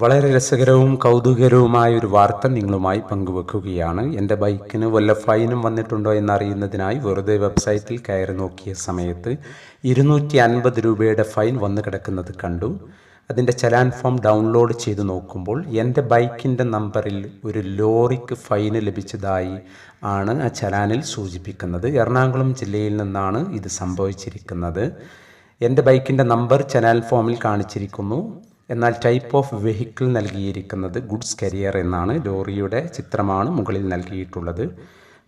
വളരെ രസകരവും കൗതുകരവുമായ ഒരു വാർത്ത നിങ്ങളുമായി പങ്കുവെക്കുകയാണ്. എന്റെ ബൈക്കിന് വല്ല ഫൈനും വന്നിട്ടുണ്ടോ എന്നറിയുന്നതിനായി വെറുതെ വെബ്സൈറ്റിൽ കയറി നോക്കിയ സമയത്ത് ഇരുന്നൂറ്റി അൻപത് രൂപയുടെ ഫൈൻ വന്നു കിടക്കുന്നത് കണ്ടു. അതിന്റെ ചലാൻ ഫോം ഡൗൺലോഡ് ചെയ്ത് നോക്കുമ്പോൾ എന്റെ ബൈക്കിന്റെ നമ്പറിൽ ഒരു ലോറിക്ക് ഫൈന് ലഭിച്ചതായി ആണ് ആ ചലാനിൽ സൂചിപ്പിക്കുന്നത്. എറണാകുളം ജില്ലയിൽ നിന്നാണ് ഇത് സംഭവിച്ചിരിക്കുന്നത്. എന്റെ ബൈക്കിന്റെ നമ്പർ ചലാൻ ഫോമിൽ കാണിച്ചിരിക്കുന്നു. എന്നാൽ ടൈപ്പ് ഓഫ് വെഹിക്കിൾ നൽകിയിരിക്കുന്നത് ഗുഡ്സ് കരിയർ എന്നാണ്. ലോറിയുടെ ചിത്രമാണ് മുകളിൽ നൽകിയിട്ടുള്ളത്.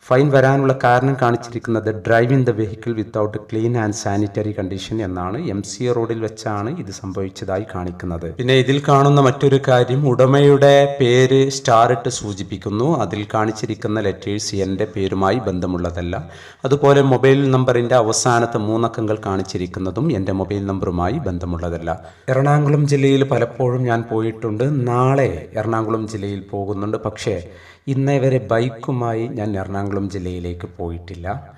ഫൈൻ വരാനുള്ള കാരണം കാണിച്ചിരിക്കുന്നത് driving the vehicle without clean and sanitary condition എന്നാണ് എം സി റോഡിൽ വെച്ചാണ് ഇത് സംഭവിച്ചതായി കാണിക്കുന്നത്. പിന്നെ ഇതിൽ കാണുന്ന മറ്റൊരു കാര്യം ഉടമയുടെ പേര് സ്റ്റാർ ഇട്ട് സൂചിപ്പിക്കുന്നു. അതിൽ കാണിച്ചിരിക്കുന്ന ലെറ്റേഴ്സ് എന്റെ പേരുമായി ബന്ധമുള്ളതല്ല. അതുപോലെ മൊബൈൽ നമ്പറിന്റെ അവസാനത്തെ മൂന്നക്കങ്ങൾ കാണിച്ചിരിക്കുന്നതും എന്റെ മൊബൈൽ നമ്പറുമായി ബന്ധമുള്ളതല്ല. എറണാകുളം ജില്ലയിൽ പലപ്പോഴും ഞാൻ പോയിട്ടുണ്ട്. നാളെ എറണാകുളം ജില്ലയിൽ പോകുന്നുണ്ട്. പക്ഷേ ഇന്നേ വരെ ബൈക്കുമായി ഞാൻ എറണാകുളം ജില്ലയിലേക്ക് പോയിട്ടില്ല.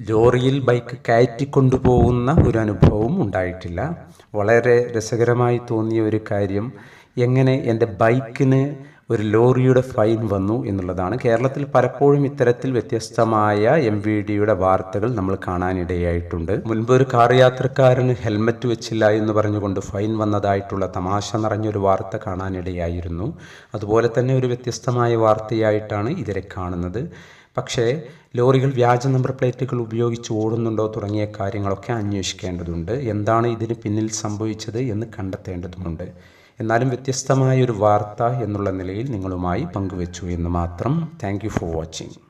ലോറിയിൽ ബൈക്ക് കയറ്റി കൊണ്ടുപോകുന്ന ഒരു അനുഭവവും ഉണ്ടായിട്ടില്ല. വളരെ രസകരമായി തോന്നിയ ഒരു കാര്യം എങ്ങനെ എന്റെ ബൈക്കിന് ഒരു ലോറിയുടെ ഫൈൻ വന്നു എന്നുള്ളതാണ്. കേരളത്തിൽ പലപ്പോഴും ഇത്തരത്തിൽ വ്യത്യസ്തമായ എം വി ഡിയുടെ വാർത്തകൾ നമ്മൾ കാണാനിടയായിട്ടുണ്ട്. മുൻപ് ഒരു കാർ യാത്രക്കാരന് ഹെൽമറ്റ് വെച്ചില്ല എന്ന് പറഞ്ഞുകൊണ്ട് ഫൈൻ വന്നതായിട്ടുള്ള തമാശ നിറഞ്ഞൊരു വാർത്ത കാണാനിടയായിരുന്നു. അതുപോലെ തന്നെ ഒരു വ്യത്യസ്തമായ വാർത്തയായിട്ടാണ് ഇതിനെ കാണുന്നത്. പക്ഷേ ലോറികൾ വ്യാജ നമ്പർ പ്ലേറ്റുകൾ ഉപയോഗിച്ച് ഓടുന്നുണ്ടോ തുടങ്ങിയ കാര്യങ്ങളൊക്കെ അന്വേഷിക്കേണ്ടതുണ്ട്. എന്താണ് ഇതിന് പിന്നിൽ സംഭവിച്ചത് എന്ന് കണ്ടെത്തേണ്ടതുമുണ്ട്. എന്നാലും വ്യത്യസ്തമായ ഒരു വാർത്ത എന്നുള്ള നിലയിൽ നിങ്ങളുമായി പങ്കുവച്ചു എന്ന് മാത്രം താങ്ക് ഫോർ വാച്ചിങ്.